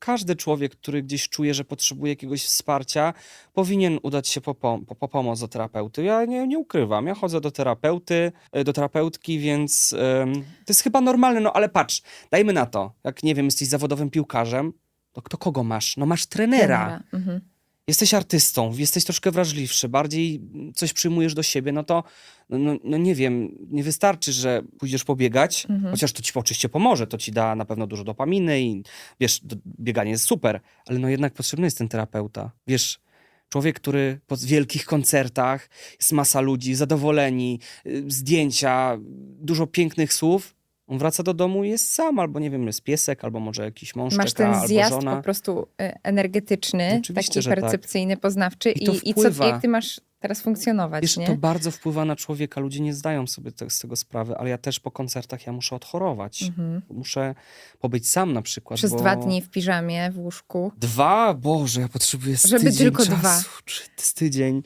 każdy człowiek, który gdzieś czuje, że potrzebuje jakiegoś wsparcia, powinien udać się po, pom- po, po pomoc do terapeuty. Ja nie, nie ukrywam, ja chodzę do terapeuty, e, do terapeutki, więc to jest chyba normalne, no ale patrz, dajmy na to, jak nie wiem, jesteś zawodowym piłkarzem, to, to kogo masz? No masz trenera. Mhm. Jesteś artystą, jesteś troszkę wrażliwszy, bardziej coś przyjmujesz do siebie, no to no, no, no nie wiem, nie wystarczy, że pójdziesz pobiegać, Mhm. chociaż to ci oczywiście pomoże, to ci da na pewno dużo dopaminy i wiesz, bieganie jest super, ale no jednak potrzebny jest ten terapeuta. Wiesz, człowiek, który po wielkich koncertach, jest masa ludzi, zadowoleni, y, zdjęcia, dużo pięknych słów, on wraca do domu i jest sam, albo nie wiem, jest piesek, albo może jakiś mąż Masz czeka, ten albo zjazd żona. po prostu y, energetyczny, Oczywiście, taki że tak. percepcyjny, poznawczy I to i, i co, wpływa. jak ty masz teraz funkcjonować, Wiesz, nie? to bardzo wpływa na człowieka. Ludzie nie zdają sobie te, z tego sprawy, ale ja też po koncertach ja muszę odchorować. Mhm. Muszę pobyć sam na przykład. Przez bo... dwa dni w piżamie, w łóżku. Dwa? Boże, ja potrzebuję z Żeby tydzień tylko czasu. dwa. Czy- Z tydzień.